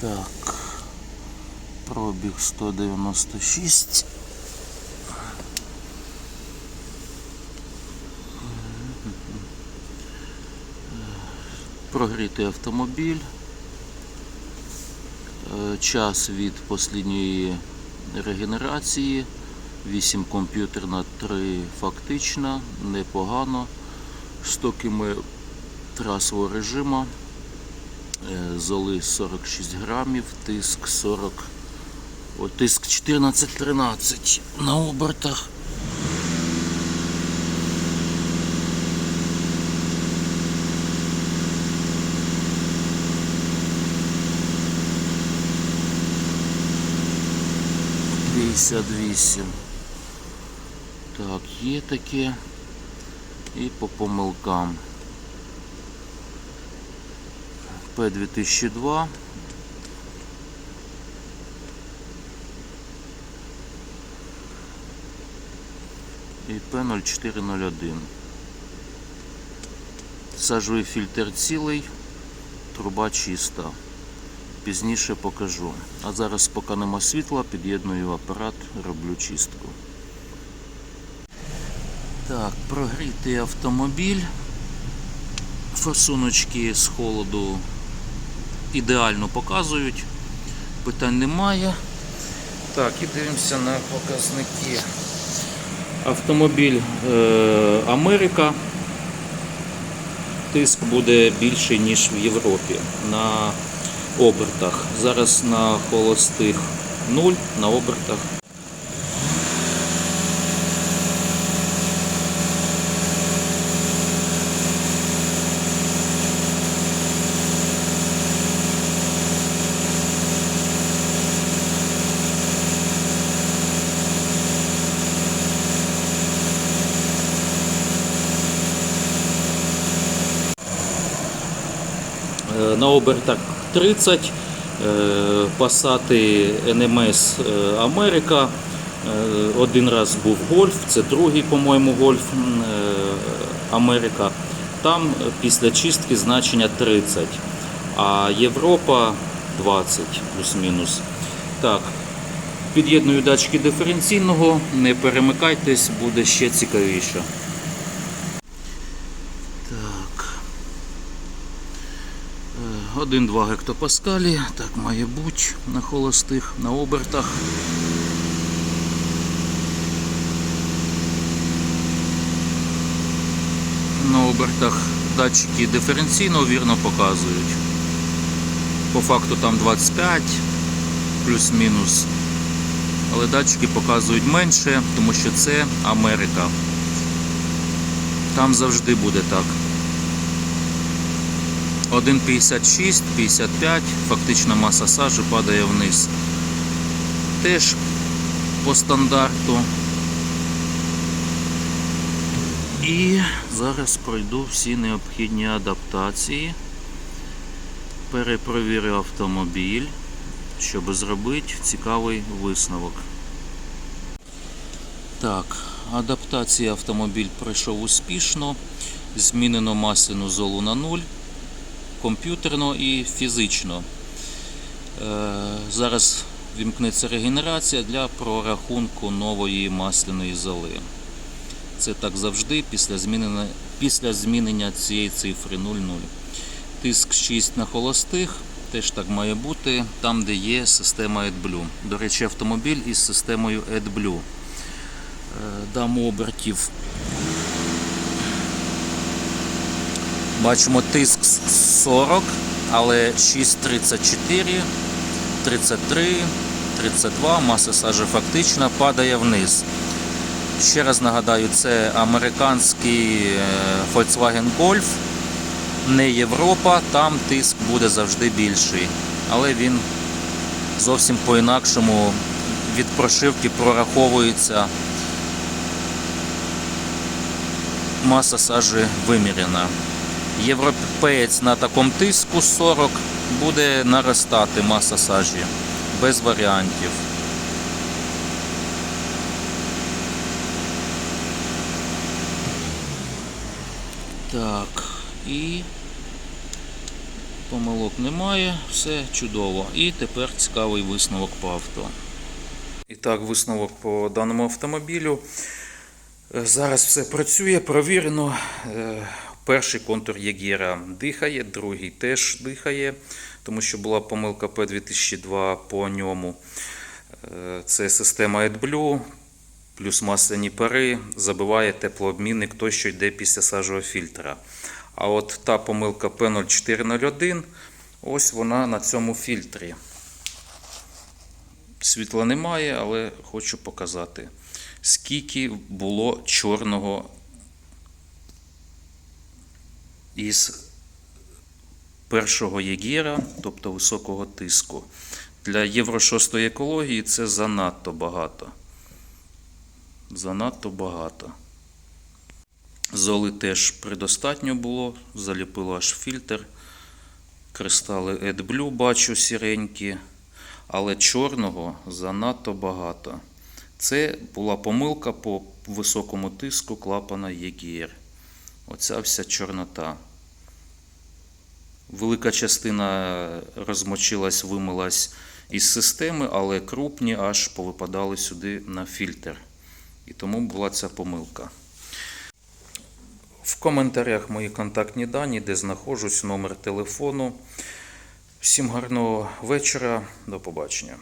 Так. Пробіг 196. Прогрітий автомобіль. Е, Час від останньої регенерації. 8 комп'ютерна, 3 фактична, непогано. 100 км трасового режиму. Е, Золи 46 грамів, тиск 40, о, тиск 14-13 на обертах. П'ятдесят вісім. Так, є таке. І по помилкам. П2002. І П0401. Сажовий фільтр цілий, труба чиста. Пізніше покажу. А зараз, поки нема світла, під'єдную апарат, роблю чистку. Так, прогрітий автомобіль. Форсуночки з холоду ідеально показують. Питань немає. Так, і дивимося на показники. Автомобіль е, Америка. Тиск буде більший, ніж в Європі на обертах. Зараз на холостих 0, на обертах Е, на обертах 30, е, пасати НМС е, Америка. Е, Один раз був гольф, це другий, по-моєму, гольф Америка. Там після чистки значення 30, а Європа 20 плюс-мінус. Так, під'єдную датчики диференційного, не перемикайтесь, буде ще цікавіше. Так. 1-2 гектопаскалі, так має бути на холостих, на обертах. На обертах датчики диференційно вірно показують. По факту там 25 плюс-мінус. Але датчики показують менше, тому що це Америка. Там завжди буде так. 1,56, 55, фактична маса сажі падає вниз. Теж по стандарту. І зараз пройду всі необхідні адаптації. Перепровірю автомобіль, щоб зробити цікавий висновок. Так, адаптація автомобіль пройшов успішно. Змінено масляну золу на 0 комп'ютерно і фізично. Е, Зараз вімкнеться регенерація для прорахунку нової масляної золи. Це так завжди після змінення, після змінення цієї цифри 0,0. Тиск 6 на холостих, теж так має бути, там, де є система AdBlue. До речі, автомобіль із системою AdBlue. Е, Дам обертів Бачимо тиск 40, але 6,34, 33, 32, маса сажі фактично падає вниз. Ще раз нагадаю, це американський е, Volkswagen Golf, не Європа, там тиск буде завжди більший. Але він зовсім по-інакшому від прошивки прораховується. Маса сажі виміряна. Європеєць на такому тиску 40 буде наростати маса сажі без варіантів. Так, і Помилок немає, все чудово. І тепер цікавий висновок по авто. І так, висновок по даному автомобілю. Е, Зараз все працює, провірено. Перший контур Єгера дихає, другий теж дихає, тому що була помилка P2002 по ньому. Е, Це система AdBlue, плюс масляні пари, забиває теплообмінник той, що йде після сажового фільтра. А от та помилка P0401, ось вона на цьому фільтрі. Світла немає, але хочу показати, скільки було чорного із першого єгера, тобто високого тиску. Для Євро 6 екології це занадто багато. Занадто багато. Золи теж предостатньо було, заліпило аж фільтр. Кристали AdBlue бачу сіренькі, але чорного занадто багато. Це була помилка по високому тиску клапана EGR. Оця вся чорнота. Велика частина розмочилась, вимилась із системи, але крупні аж повипадали сюди на фільтр. І тому була ця помилка. В коментарях мої контактні дані, де знаходжусь, номер телефону. Всім гарного вечора, до побачення.